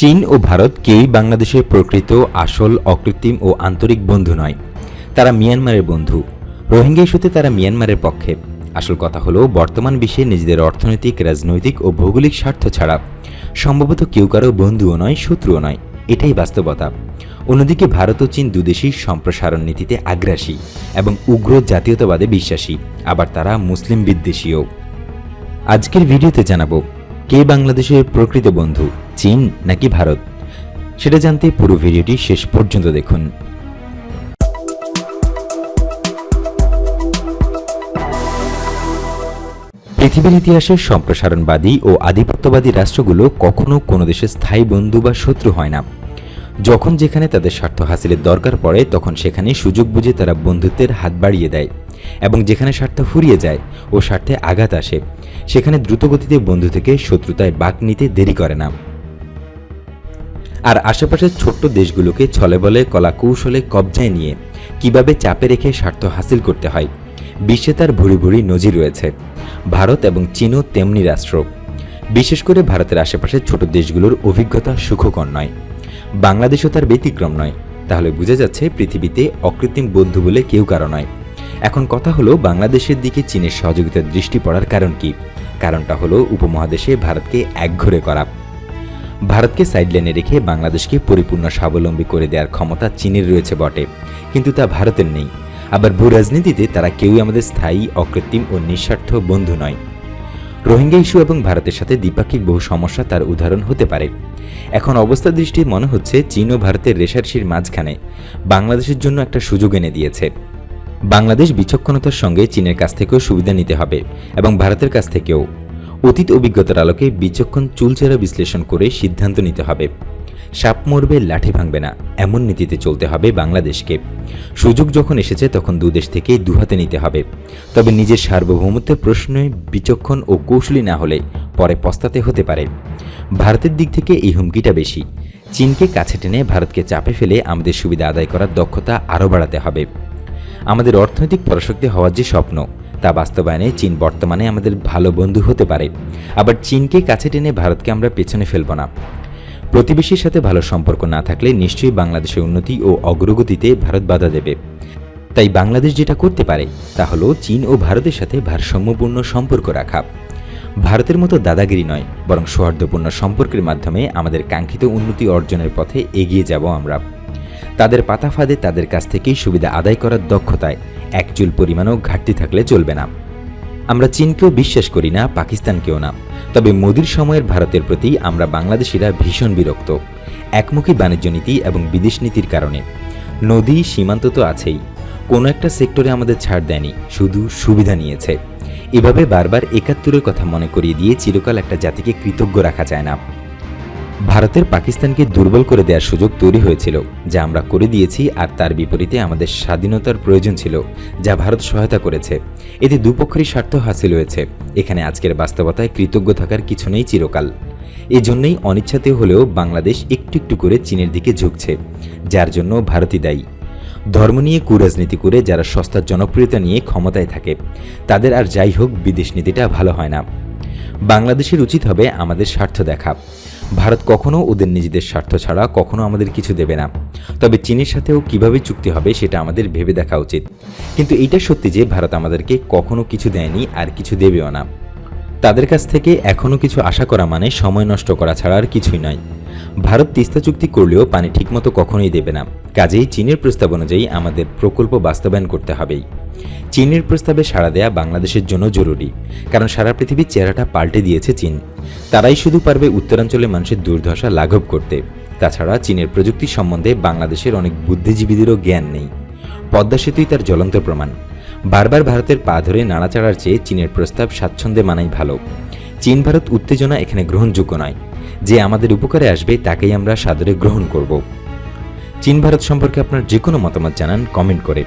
চীন ও ভারত কেউই বাংলাদেশের প্রকৃত, আসল, অকৃত্রিম ও আন্তরিক বন্ধু নয়। তারা মিয়ানমারের বন্ধু। রোহিঙ্গা ইস্যুতে তারা মিয়ানমারের পক্ষে। আসল কথা হলো, বর্তমান বিশ্বে নিজেদের অর্থনৈতিক, রাজনৈতিক ও ভৌগোলিক স্বার্থ ছাড়া সম্ভবত কেউ কারও বন্ধুও নয়, শত্রুও নয়। এটাই বাস্তবতা। অন্যদিকে ভারত ও চীন দুদেশই সম্প্রসারণ নীতিতে আগ্রাসী এবং উগ্র জাতীয়তাবাদে বিশ্বাসী। আবার তারা মুসলিম বিদ্বেষীও। আজকের ভিডিওতে জানাব কে বাংলাদেশের প্রকৃত বন্ধু, চীন নাকি ভারত? সেটা জানতে পুরো ভিডিওটি শেষ পর্যন্ত দেখুন। পৃথিবীর ইতিহাসে সম্প্রসারণবাদী ও আধিপত্যবাদী রাষ্ট্রগুলো কখনো কোনো দেশের স্থায়ী বন্ধু বা শত্রু হয় না। যখন যেখানে তাদের স্বার্থ হাসিলের দরকার পড়ে, তখন সেখানে সুযোগ বুঝে তারা বন্ধুত্বের হাত বাড়িয়ে দেয়। এবং যেখানে স্বার্থ ফুরিয়ে যায় ও স্বার্থে আঘাত আসে, সেখানে দ্রুতগতিতে বন্ধু থেকে শত্রুতায় বাক নিতে দেরি করে না। আর আশেপাশের ছোট্ট দেশগুলোকে ছলে বলে, কলা কৌশলে কবজায় নিয়ে কীভাবে চাপে রেখে স্বার্থ হাসিল করতে হয়, বিশ্বে তার ভুড়ি ভুড়ি নজির রয়েছে, ভারত এবং চীনও তেমনি রাষ্ট্র। বিশেষ করে ভারতের আশেপাশের ছোট দেশগুলোর অভিজ্ঞতা সুখকর নয়, বাংলাদেশও তার ব্যতিক্রম নয়। তাহলে বোঝা যাচ্ছে পৃথিবীতে অকৃত্রিম বন্ধু বলে কেউ কারও নয়। এখন কথা হলো বাংলাদেশের দিকে চীনের সহযোগিতার দৃষ্টি পড়ার কারণ কি? কারণটা হলো উপমহাদেশে ভারতকে একঘরে করা। ভারতকে সাইডলাইনে রেখে বাংলাদেশকে পরিপূর্ণ স্বাবলম্বী করে দেওয়ার ক্ষমতা চীনের রয়েছে বটে, কিন্তু তা ভারতের নেই। আবার ভূ রাজনীতিতে তারা কেউই আমাদের স্থায়ী, অকৃত্রিম ও নিঃস্বার্থ বন্ধু নয়। রোহিঙ্গা ইস্যু এবং ভারতের সাথে দ্বিপাক্ষিক বহু সমস্যা তার উদাহরণ হতে পারে। এখন অবস্থা দৃষ্টির মনে হচ্ছে চীন ও ভারতের রেশারশির মাঝখানে বাংলাদেশের জন্য একটা সুযোগ এনে দিয়েছে। বাংলাদেশ বিচক্ষণতার সঙ্গে চীনের কাছ থেকেও সুবিধা নিতে হবে এবং ভারতের কাছ থেকেও। অতীত অভিজ্ঞতার আলোকে বিচক্ষণ চুলচেরা বিশ্লেষণ করে সিদ্ধান্ত নিতে হবে। সাপ মরবে, লাঠি ভাঙবে না, এমন নীতিতে চলতে হবে বাংলাদেশকে। সুযোগ যখন এসেছে, তখন দুদেশ থেকেই দুহাতে নিতে হবে। তবে নিজের সার্বভৌমত্বের প্রশ্নে বিচক্ষণ ও কৌশলী না হলে পরে পস্তাতে হতে পারে। ভারতের দিক থেকে এই হুমকিটা বেশি। চীনকে কাছে টেনে ভারতকে চাপে ফেলে আমাদের সুবিধা আদায় করার দক্ষতা আরও বাড়াতে হবে। আমাদের অর্থনৈতিক পরাশক্তি হওয়ার যে স্বপ্ন, তা বাস্তবায়নে চীন বর্তমানে আমাদের ভালো বন্ধু হতে পারে। আবার চীনকে কাছে টেনে ভারতকে আমরা পেছনে ফেলব না। প্রতিবেশীর সাথে ভালো সম্পর্ক না থাকলে নিশ্চয়ই বাংলাদেশের উন্নতি ও অগ্রগতিতে ভারত বাধা দেবে। তাই বাংলাদেশ যেটা করতে পারে, তা হলো চীন ও ভারতের সাথে ভারসাম্যপূর্ণ সম্পর্ক রাখা। ভারতের মতো দাদাগিরি নয়, বরং সৌহার্দ্যপূর্ণ সম্পর্কের মাধ্যমে আমাদের কাঙ্ক্ষিত উন্নতি অর্জনের পথে এগিয়ে যাব আমরা। তাদের পাতা ফাঁদে তাদের কাছ থেকেই সুবিধা আদায় করার দক্ষতায় এক চুল পরিমাণও ঘাটতি থাকলে চলবে না। আমরা চীনকেও বিশ্বাস করি না, পাকিস্তানকেও না। তবে মোদির সময়ের ভারতের প্রতি আমরা বাংলাদেশিরা ভীষণ বিরক্ত। একমুখী বাণিজ্য নীতি এবং বিদেশ নীতির কারণে। নদী, সীমান্ত তো আছেই। কোনো একটা সেক্টরে আমাদের ছাড় দেয়নি, শুধু সুবিধা নিয়েছে। এভাবে বারবার একাত্তরের কথা মনে করিয়ে দিয়ে চিরকাল একটা জাতিকে কৃতজ্ঞ রাখা যায় না। ভারতের পাকিস্তানকে দুর্বল করে দেওয়ার সুযোগ তৈরি হয়েছিল, যা আমরা করে দিয়েছি আর তার বিপরীতে আমাদের স্বাধীনতার প্রয়োজন ছিল, যা ভারত সহায়তা করেছে। এতে দুপক্ষেরই স্বার্থ হাসিল হয়েছে। এখানে আজকের বাস্তবতায় কৃতজ্ঞ থাকার কিছু নেই চিরকাল। এজন্যই অনিচ্ছাতে হলেও বাংলাদেশ একটু একটু করে চীনের দিকে ঝুঁকছে, যার জন্য ভারতই দায়ী। ধর্ম নিয়ে কুরাজনীতি করে যারা সস্তার জনপ্রিয়তা নিয়ে ক্ষমতায় থাকে, তাদের আর যাই হোক বিদেশ নীতিটা ভালো হয় না। বাংলাদেশের উচিত হবে আমাদের স্বার্থ দেখা। ভারত কখনো ওদের নিজেদের স্বার্থ ছাড়া কখনো আমাদের কিছু দেবে না। তবে চীনের সাথেও কীভাবে চুক্তি হবে সেটা আমাদের ভেবে দেখা উচিত। কিন্তু এটা সত্যি যে ভারত আমাদেরকে কখনো কিছু দেয়নি আর কিছু দেবেও না। তাদের কাছ থেকে এখনও কিছু আশা করা মানে সময় নষ্ট করা ছাড়া আর কিছুই নয়। ভারত তিস্তা চুক্তি করলেও পানি ঠিকমতো কখনোই দেবে না। কাজেই চীনের প্রস্তাব অনুযায়ী আমাদের প্রকল্প বাস্তবায়ন করতে হবেই। চীনের প্রস্তাবে সাড়া দেয়া বাংলাদেশের জন্য জরুরি। কারণ সারা পৃথিবীর চেহারাটা পাল্টে দিয়েছে চীন। তারাই শুধু পারবে উত্তরাঞ্চলে মানুষের দুর্দশা লাঘব করতে। তাছাড়া চীনের প্রযুক্তি সম্বন্ধে বাংলাদেশের অনেক বুদ্ধিজীবীদেরও জ্ঞান নেই। পদ্মা সেতুই তার জ্বলন্ত প্রমাণ। বারবার ভারতের পা ধরে নাড়াচাড়ার চেয়ে চীনের প্রস্তাব স্বাচ্ছন্দ্যে মানাই ভালো। চীন, ভারত উত্তেজনা এখানে গ্রহণযোগ্য নয়। যে আমাদের উপকারে আসবে তাকেই আমরা সাদরে গ্রহণ করব। চীন, ভারত সম্পর্কে আপনার যে কোনো মতামত জানান কমেন্ট করে।